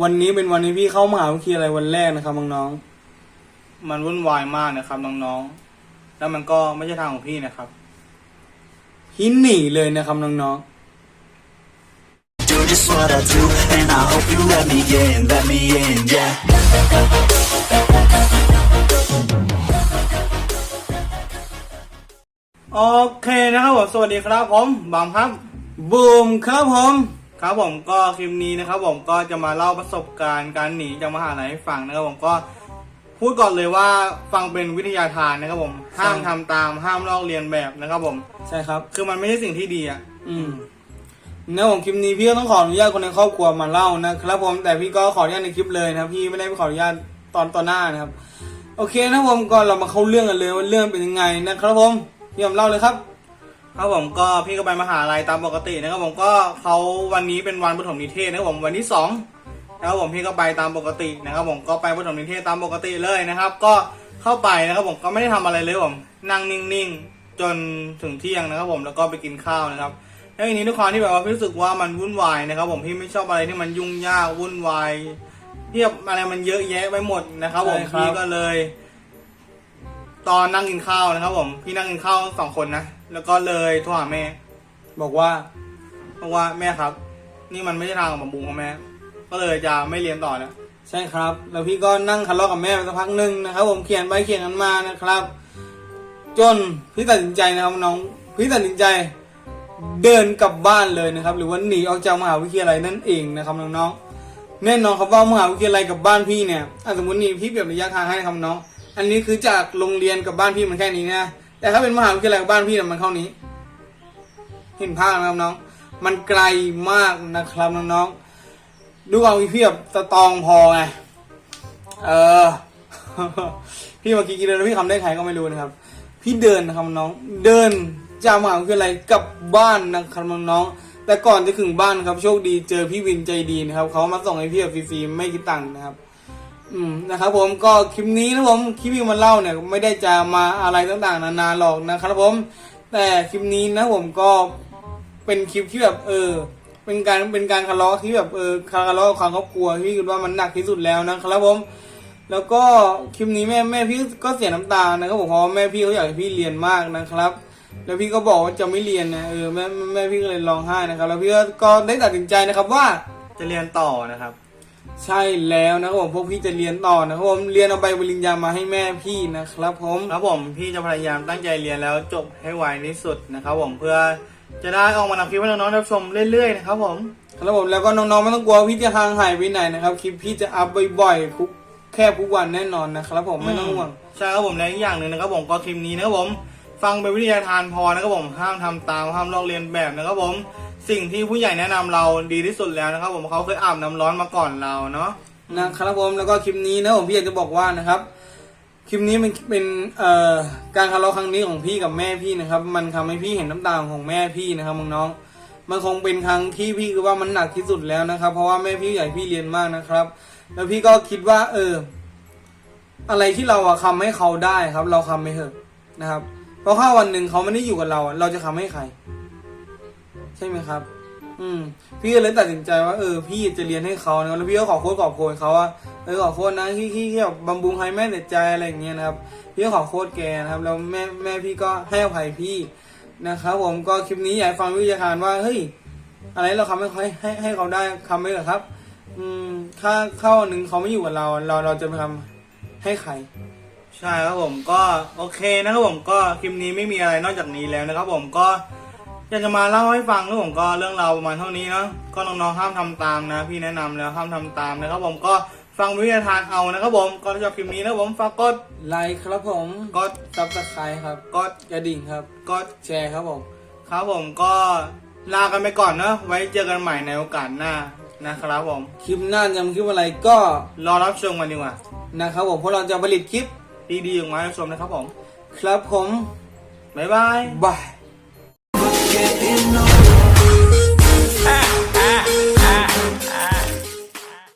วันนี้เป็นวันที่พี่เข้ามหาวิทยาลัยวันแรกนะครับน้องมันวุ่นวายมากนะครับน้องๆแล้วมันก็ไม่ใช่ทางของพี่นะครับๆพี่หนีเลยนะครับน้อง do just what I do, and I hope you let me in, let me in, yeah. โอเคนะครับผมสวัสดีครับผมบอมครับๆบูมครับผม ครับผมก็คลิปนี้นะครับ ผมก็จะมาเล่าประสบการณ์การหนีจากมหาลัยให้ฟังนะครับผมก็พูดก่อนเลยว่าฟังเป็นวิทยาทานนะครับผม ห้ามทำตามห้ามลอกเลียนแบบนะครับผม ใช่ครับ คือมันไม่ใช่สิ่งที่ดีอะอืมในผมคลิปนี้พี่ก็ต้องขออนุญาตคนในครอบครัวมาเล่านะครับผมแต่พี่ก็ขออนุญาตในคลิปเลยนะครับพี่ไม่ได้ขออนุญาตตอนตอนหน้านะครับ โอเคนะครับผมก็เรามาเข้าเรื่องกันเลยว่าเรื่องเป็นยังไงนะครับผมพี่ผมเล่าเลยครับ ครับผมก็พี่ก็ไปมหาลัยตามปกตินะครับผมก็เขาวันนี้เป็นวันปฐมนิเทศนะครับผมวันที่สองนะครับผมพี่ก็ไปตามปกตินะครับผมก็ไปปฐมนิเทศตามปกติเลยนะครับ ก็เข้าไปนะครับผมก็ไม่ได้ทำอะไรเลยผมนั่งนิ่งๆจนถึงเที่ยงนะครับผมแล้วก็ไปกินข้าวนะครับแล้วทีนี้ทุกครั้งที่แบบว่าพี่รู้สึกว่ามันวุ่นวายนะครับ ผมพี่ไม่ชอบอะไรที่มันยุ่งยากวุ่นวายเทียบอะไรมันเยอะแยะไปหมดนะครับ ผมใช่ครับพี่ก็เลย ตอนนั่งกินข้าวนะครับผมพี่นั่งกินข้าวสองคนนะแล้วก็เลยโทรหาแม่ บอกว่าบอกว่าแม่ครับ นี่มันไม่ใช่ทางของบุงของแม่ ก็เลยจะไม่เรียนต่อนะใช่ครับ แล้วพี่ก็นั่งทะเลาะกับแม่ไปสักพักหนึ่งนะครับ ผมเขียนไปเขียนกันมานะครับ จนพี่ตัดสินใจนะครับน้องพี่ตัดสินใจเดินกลับบ้านเลยนะครับ หรือว่าหนีออกจากมหาวิทยาลัยนั่นเองนะครับน้องๆแน่นอนครับว่ามหาวิทยาลัยกับบ้านพี่เนี่ยสมมตินี่พี่เปรียบระยะทางให้นะครับน้อง อันนี้คือจากโรงเรียนกับบ้านพี่มันแค่นี้นะ แต่ถ้าเป็นมหาวิทยาลัยกับบ้านพี่มันเท่านี้ เห็นภาพนะครับน้อง มันไกลมากนะครับน้องๆดูเอาพี่แบสตองพอไง เออ พี่เมื่อกี้กินแล้วพี่คำได้ใครก็ไม่รู้นะครับ พี่เดินนะครับน้อง เดินจากมหาวิทยาลัยกับบ้านนะครับน้องๆแต่ก่อนจะถึงบ้านครับโชคดีเจอพี่วินใจดีนะครับเขามาส่งให้พี่ฟรีๆไม่คิดตังค์นะครับ อืมนะครับผมก็คลิปนี้นะผมคลิปที่มาเล่าเนี่ยไม่ได้จะมาอะไรต่างๆ นานาหรอกนะครับผม แต่คลิปนี้นะผมก็เป็นคลิปที่แบบเออ เป็นการเป็นการทะเลาะที่แบบเออการทะเลาะความครอบครัวที่คิดว่ามันหนักที่สุดแล้วนะครับผม แล้วก็คลิปนี้แม่แม่พี่ก็เสียน้ำตานะครับผมเพราะว่าแม่พี่เขาอยากให้พี่เรียนมากนะครับ แล้วพี่ก็บอกว่าจะไม่เรียนนะเออแม่แม่พี่ก็เลยร้องไห้นะครับ แล้วพี่ก็ก็ได้ตัดสินใจนะครับว่าจะเรียนต่อนะครับ ใช่แล้วนะครับผมพวกพี่จะเรียนต่อนะครับผมเรียนเอาใบปริญญามาให้แม่พี่นะครับผมครับผมพี่จะพยายามตั้งใจเรียนแล้วจบให้ไวที่สุดนะครับผมเพื่อจะได้ออกมาทำคลิปให้น้องๆรับชมเรื่อยๆนะครับผมครับผมแล้วก็น้องๆไม่ต้องกลัวพี่จะห่างหายไปไหนนะครับคลิปพี่จะอัพบ่อยๆทุกแค่ทุกวันแน่นอนนะครับผมไม่ต้องห่วงใช่ครับผมและอีกอย่างหนึ่งนะครับผมก็คลิปนี้นะครับผมฟังเป็นวิทยาทานพอนะครับผมห้ามทำตามห้ามลอกเลียนแบบนะครับผม สิ่งที่ผู้ใหญ่แนะนำเราดีที่สุดแล้วนะครับ ผมเขาเคยอาบน้ำร้อนมาก่อนเราเนาะ นะครับผมแล้วก็คลิปนี้นะผมพี่อยากจะบอกว่านะครับ คลิปนี้มันเป็นเอ่อการทะเลาะครั้งนี้ของพี่กับแม่พี่นะครับ มันทำให้พี่เห็นน้ำตาของแม่พี่นะครับน้องๆมันคงเป็นครั้งที่พี่คือว่ามันหนักที่สุดแล้วนะครับ เพราะว่าแม่พี่ให้พี่เรียนมากนะครับ แล้วพี่ก็คิดว่า เออ อะไรที่เราอะทำให้เขาได้ครับ เราทำไปเถอะนะครับ เพราะถ้าวันหนึ่งเขาไม่ได้อยู่กับเราอะเราจะทำให้ใคร ช่ไหมครับ อืม พี่ก็เลยตัดสินใจว่าเออพี่จะเรียนให้เขานะแล้วพี่ก็ขอโทษขอโพยเขาว่าเออขอโทษนะที่ที่ที่แบบบำรุงให้แม่เสียใจอะไรอย่างเงี้ยนะครับ พี่ก็ขอโทษแกนะครับ แล้วแม่แม่พี่ก็ให้อภัยพี่นะครับผมก็คลิปนี้อยากฟังวิทยาการว่าเฮ้ยอะไรเราทำให้เขาให้ให้ให้เขาได้ทำไปเถอครับ อืมถ้าเข้าหนึ่งเขาไม่อยู่กับเรา เราเราจะไปทำให้ใครใช่ครับผมก็โอเคนะครับผมก็คลิปนี้ไม่มีอะไรนอกจากนี้แล้วนะครับผมก็ อยากจะมาเล่าให้ฟังนะครับผมก็เรื่องราวประมาณเท่านี้เนาะก็น้องๆห้ามทำตามนะ พี่แนะนำแล้วห้ามทำตามนะครับผมก็ฟังวิทยาทานเอานะครับผมก็ถ้าชอบคลิปนี้นะครับผมฝากกดไลค์ครับผมกดซับสไครต์ครับกดกระดิ่งครับกดแชร์ครับผมครับผมก็ลากันไปก่อนเนอะไว้เจอกันใหม่ในโอกาสหน้านะครับผม คลิปหน้าจะมีคลิปอะไรก็รอรับชมกันดีกว่านะครับผมเพราะเราจะผลิตคลิปดีๆออกมาให้ชมนะครับผม ครับผม บ๊ายบายบาย getting old.